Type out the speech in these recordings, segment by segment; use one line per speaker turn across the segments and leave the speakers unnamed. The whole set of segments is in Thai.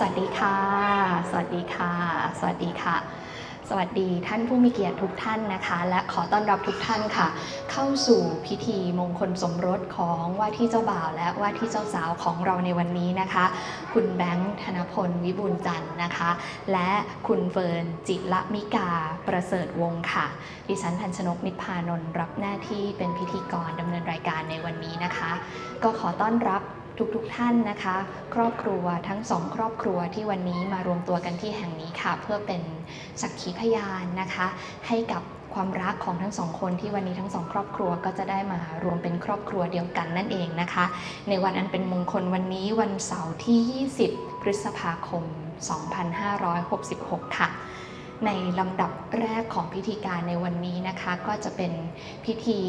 สวัสดีค่ะ สวัสดีค่ะ สวัสดีค่ะ สวัสดีท่านผู้มีเกียรติทุกท่านนะคะ และขอต้อนรับทุกท่านค่ะ เข้าสู่พิธีมงคลสมรสของว่าที่เจ้าบ่าว และว่าที่เจ้าสาวของเราในวันนี้นะคะ คุณแบงค์ธนพลวิบูลย์จันทร์นะคะ และคุณเฟิร์นจิละมิกาประเสริฐวงศ์ค่ะ ดิฉันทันชนกนิพพานนท์รับหน้าที่เป็นพิธีกรดำเนินรายการในวันนี้นะคะ ก็ขอต้อนรับ ทุกๆทท่านนะคะ ครอบครัวทั้งสองครอบครัวที่วันนี้มารวมตัวกันที่แห่งนี้ค่ะ เพื่อเป็นสักขีพยานนะคะ ให้กับความรักของทั้งสองคนที่วันนี้ทั้งสองครอบครัวก็จะได้มารวมเป็นครอบครัวเดียวกันนั่นเองนะคะ ในวันอันเป็นมงคลวันนี้วันเสาร์ที่ 20 พฤษภาคม 2566 ค่ะ ในลำดับแรกของพิธีการในวันนี้นะคะ ก็จะเป็นพิธี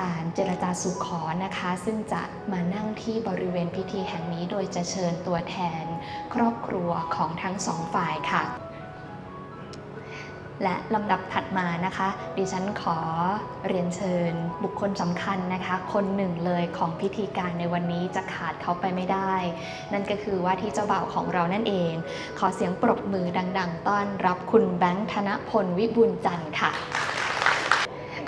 การเจรจาสุขอนะคะ ซึ่งจะมานั่งที่บริเวณพิธีแห่งนี้ โดยจะเชิญตัวแทนครอบครัวของทั้งสองฝ่ายค่ะ และลำดับถัดมานะคะ ดิฉันขอเรียนเชิญ บุคคลสำคัญนะคะ คนหนึ่งเลยของพิธีการในวันนี้จะขาดเขาไปไม่ได้ นั่นก็คือว่าที่เจ้าบ่าวของเรานั่นเอง ขอเสียงปรบมือดัง ๆ ต้อนรับคุณแบงค์ธนพลวิบูลย์จันทร์ค่ะ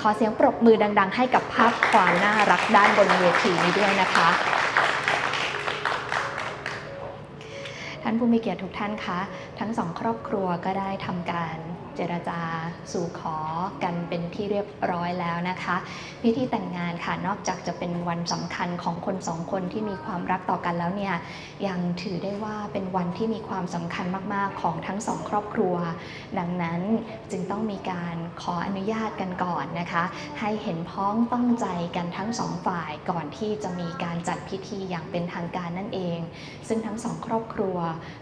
ขอเสียงปรบมือดัง ๆ ให้กับภาพความน่ารักด้านบนเวทีนี้ด้วยนะคะท่านผู้มีเกียรติทุกท่านคะ ทั้งสองครอบครัวก็ได้ทำการ จรจาสู่ขอกันเป็นที่เรียบร้อยแล้วนะคะ พิธีแต่งงานค่ะนอกจากจะเป็นวันสำคัญของคนสองคนที่มีความรักต่อกันแล้วเนี่ยยังถือได้ว่าเป็นวันที่มีความสำคัญมากๆของทั้งสองครอบครัว ดังนั้นจึงต้องมีการขออนุญาตกันก่อนนะคะ ให้เห็นพ้องต้องใจกันทั้งสองฝ่ายก่อนที่จะมีการจัดพิธีอย่างเป็นทางการนั่นเอง ซึ่งทั้งสองครอบครัว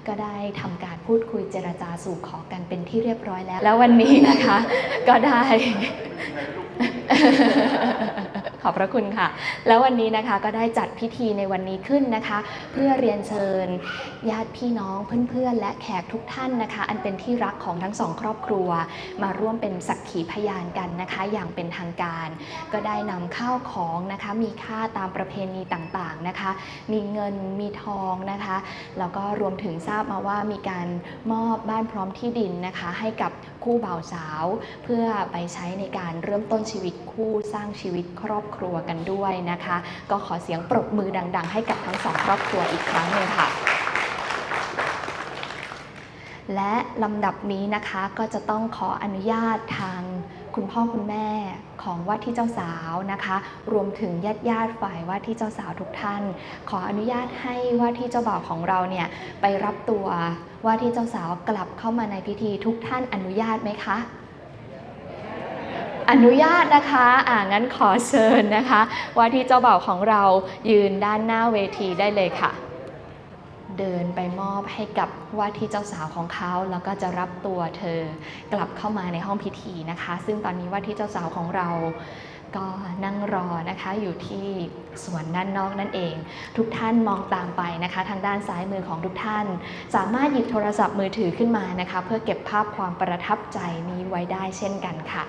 ก็ได้ทำการพูดคุยเจรจาสู่ขอกันเป็นที่เรียบร้อยแล้วแล้ววันนี้นะคะ ก็ได้ ขอบพระคุณค่ะ แล้ววันนี้นะคะก็ได้จัดพิธีในวันนี้ขึ้นนะคะ เพื่อเรียนเชิญ ญาติพี่น้องเพื่อนๆ และแขกทุกท่านนะคะ อันเป็นที่รักของทั้งสองครอบครัว มาร่วมเป็นสักขีพยานกันนะคะ อย่างเป็นทางการ ก็ได้นำข้าวของนะคะ มีค่าตามประเพณีต่างๆนะคะ มีเงินมีทองนะคะแล้วก็รวมถึงทราบมาว่ามีการมอบบ้านพร้อมที่ดินนะคะ ให้กับ คู่บ่าวสาว เพื่อไปใช้ในการเริ่มต้นชีวิตคู่สร้างชีวิตครอบครัวกันด้วยนะคะ ก็ขอเสียงปรบมือดัง ๆ ให้กับทั้งสองครอบครัวอีกครั้งหนึ่งค่ะ และลำดับนี้นะคะก็จะต้องขออนุญาตทางคุณพ่อคุณแม่ของว่าที่เจ้าสาวนะคะ รวมถึงญาติญาติฝ่ายว่าที่เจ้าสาวทุกท่าน ขออนุญาตให้ว่าที่เจ้าบ่าวของเราเนี่ยไปรับตัวว่าที่เจ้าสาวกลับเข้ามาในพิธีทุกท่านอนุญาตไหมคะ อนุญาตนะคะอ่างั้นขอเชิญนะคะ ว่าที่เจ้าบ่าวของเรายืนด้านหน้าเวทีได้เลยค่ะ เดินไปมอบให้กับว่าที่เจ้าสาวของเขา แล้วก็จะรับตัวเธอกลับเข้ามาในห้องพิธีนะคะ ซึ่งตอนนี้ว่าที่เจ้าสาวของเราก็นั่งรอนะคะอยู่ที่สวนด้านนอกนั่นเอง ทุกท่านมองตามไปนะคะ ทางด้านซ้ายมือของทุกท่าน สามารถหยิบโทรศัพท์มือถือขึ้นมานะคะ เพื่อเก็บภาพความประทับใจนี้ไว้ได้เช่นกันค่ะ